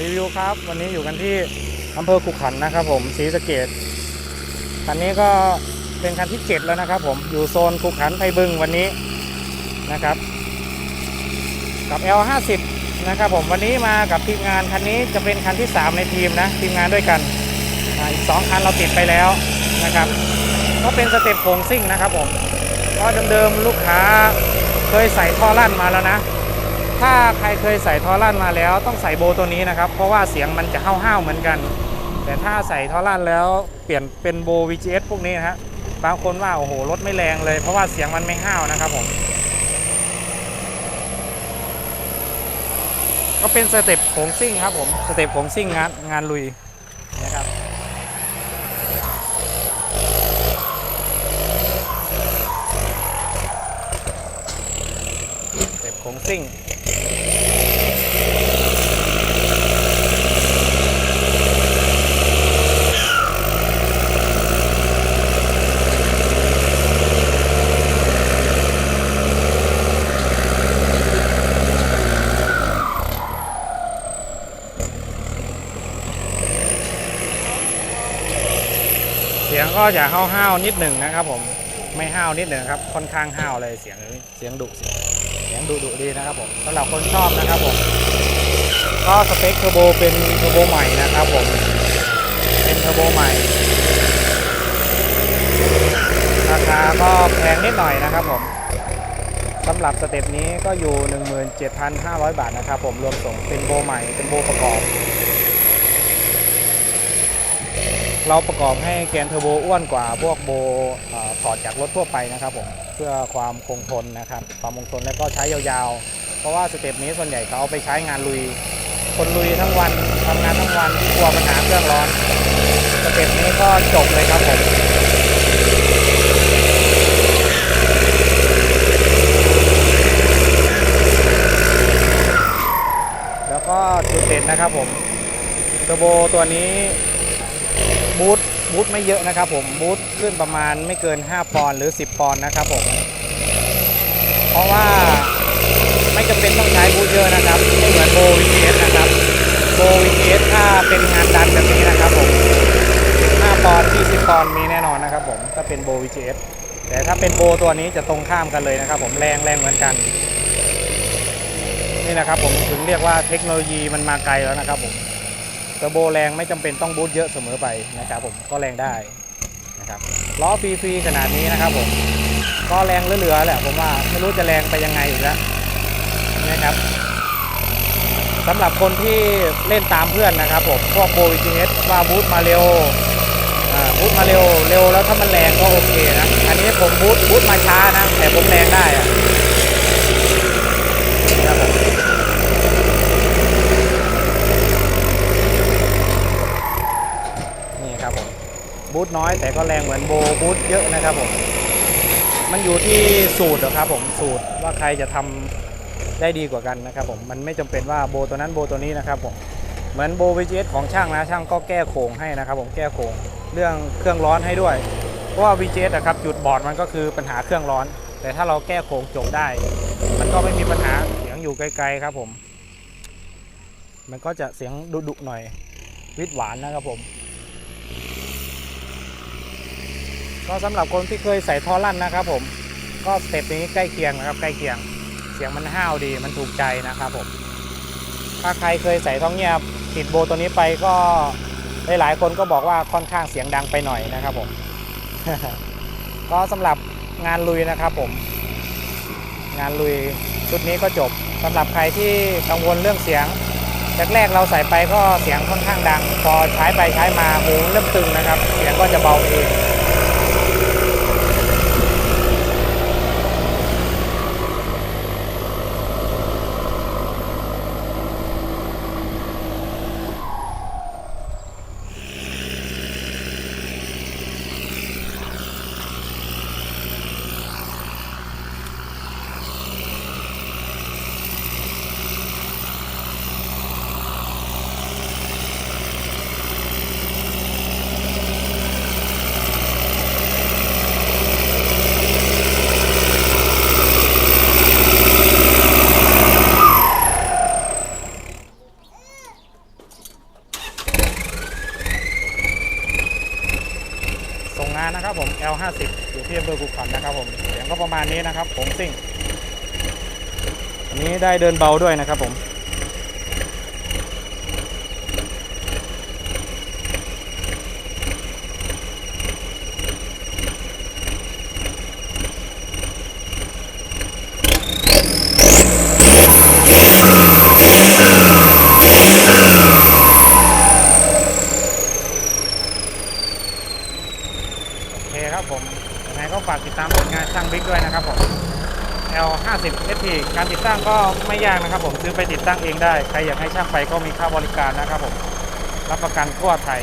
รีวิวครับ วันนี้อยู่กันที่อำเภอขุขันนะครับผมศรีสะเกดคันนี้ก็เป็นคันที่ 7 แล้วนะครับผมอยู่โซนขุขันไทยบึงวันนี้นะครับ กับ L50 นะครับผมวันนี้มากับทีมงานคันนี้จะเป็นคันที่ 3 ในทีมนะทีมงานด้วยกันอ่าอีก2คันเราติดไปแล้วนะครับ ก็เป็นสเต็ปโคงซิ่งนะครับผมก็เดิมๆลูกค้าเคยใส่ท่อลั่นมาแล้วนะ ถ้าใครเคยใส่ทอลั่นมาแล้วต้องใส่โบตัวนี้นะครับ เพราะว่าเสียงมันจะห้าวๆเหมือนกัน แต่ถ้าใส่ทอลั่นแล้วเปลี่ยนเป็นโบ VGS พวกนี้นะฮะบางคนว่าโอ้โหรถไม่แรงเลย เพราะว่าเสียงมันไม่ห้าวนะครับผมก็เป็นสเต็ปโขงซิ่งครับผมสเต็ปโขงซิ่งงานงานลุยนะครับสเต็ปโขงซิ่ง เสียงก็จะห้าวๆนิดหนึ่งนะครับผมไม่ห้าวนิดหนึ่งครับค่อนข้างห้าวเลยเสียงนี้เสียงดุเสียง สียงดุดุดีนะครับผมสำหรับคนชอบนะครับผมก็สเปคเทอร์โบเป็นเทอร์โบใหม่นะครับผมเป็นเทอร์โบใหม่ราคาก็แพงนิดหน่อยนะครับผมสำหรับสเต็ปนี้ก็อยู่ 17,500 บาทนะครับผมรวมส่งเป็นโบใหม่เป็นโบประกอบ เราประกอบให้แกนเทอร์โบอ้วนกว่าพวกโบอถอดจากรถทั่วไปนะครับผมเพื่อความคงทนนะครับความคงทนและก็ใช้ยาวๆ เพราะว่าสเต็ปนี้ส่วนใหญ่เขาเอาไปใช้งานลุย คนลุยทั้งวันทำงานทั้งวันกลัวปัญหาเครื่องร้อนสเต็ปนี้ก็จบเลยครับผมแล้วก็จุดเด่นนะครับผมเทอร์โบตัวนี้ บูทบูทไม่เยอะนะครับผมบูทขึ้นประมาณไม่เกิน 5 ปอนด์หรือ 10 ปอนด์นะครับผมเพราะว่าไม่จำเป็นต้องใช้บูทเยอะนะครับไม่เหมือนโบวีเอสนะครับโบวีเอสถ้าเป็นงานดันแบบนี้นะครับผม5ปอนด์20ปอนด์มีแน่นอนนะครับผมถ้าเป็นโบวีเอสแต่ถ้าเป็นโบตัวนี้จะตรงข้ามกันเลยนะครับ ผมแรงแรงเหมือนกันนี่นะครับผมถึงเรียกว่าเทคโนโลยีมันมาไกลแล้วนะครับผม เทอร์โบแรงไม่จำเป็นต้องบูทเยอะเสมอไปนะครับผมก็แรงได้นะครับล้อฟรีๆขนาดนี้นะครับผมก็แรงเหลือๆแหละผมว่าไม่รู้จะแรงไปยังไงอีกแล้วนะครับสำหรับคนที่เล่นตามเพื่อนนะครับผมพวกโบวิจเอสว่าบูทมาเร็วอ่าบูทมาเร็วเร็วแล้วถ้ามันแรงก็โอเคนะอันนี้ผมบูทบูทมาช้านะแต่ผมแรงได้อะนะครับผม นี่ครับผม บูทน้อยแต่ก็แรงเหมือนโบบูทเยอะนะครับผมมันอยู่ที่สูตรนะครับผมสูตรว่าใครจะทำได้ดีกว่ากันนะครับผมมันไม่จำเป็นว่าโบตัวนั้นโบตัวนี้นะครับผมเหมือนโบ VGS ของช่างนะช่างก็แก้โค้งให้นะครับผมแก้โค้งเรื่องเครื่องร้อนให้ด้วยเพราะว่า VGS นะครับจุดบอดมันก็คือปัญหาเครื่องร้อน แต่ถ้าเราแก้โค้งจบได้ มันก็ไม่มีปัญหาเสียงอยู่ไกลๆครับผม มันก็จะเสียงดุๆหน่อยวิดหวานนะครับผม ก็สำหรับคนที่เคยใส่ท่อลั่นนะครับผมก็สเต็ปนี้ใกล้เคียงนะครับใกล้เคียง เสียงมันห้าวดีมันถูกใจนะครับผมถ้าใครเคยใส่ท่อเงียบติดโบตัวนี้ไปก็หลายๆคนก็บอกว่าค่อนข้างเสียงดังไปหน่อยนะครับผมก็สำหรับงานลุยนะครับผม งานลุยชุดนี้ก็จบสำหรับใครที่กังวลเรื่องเสียงแรกๆเราใส่ไปก็เสียงค่อนข้างดัง พอใช้ไปใช้มาหูเริ่มตึงนะครับ เสียงก็จะเบาเอง L50 อยู่ที่อำเภอขุขันนะครับผมเสียงก็ประมาณนี้นะครับ ผมซิ่งอันนี้ได้เดินเบาด้วยนะครับผม โอเคครับผมยังไงก็ฝากติดตามผลงานช่างบิ๊กด้วยนะครับผม 50 FP การติดตั้งก็ไม่ยากนะครับ ผมซื้อไปติดตั้งเองได้ ใครอยากให้ช่างไปก็มีค่าบริการนะครับผม รับประกันทั่วไทย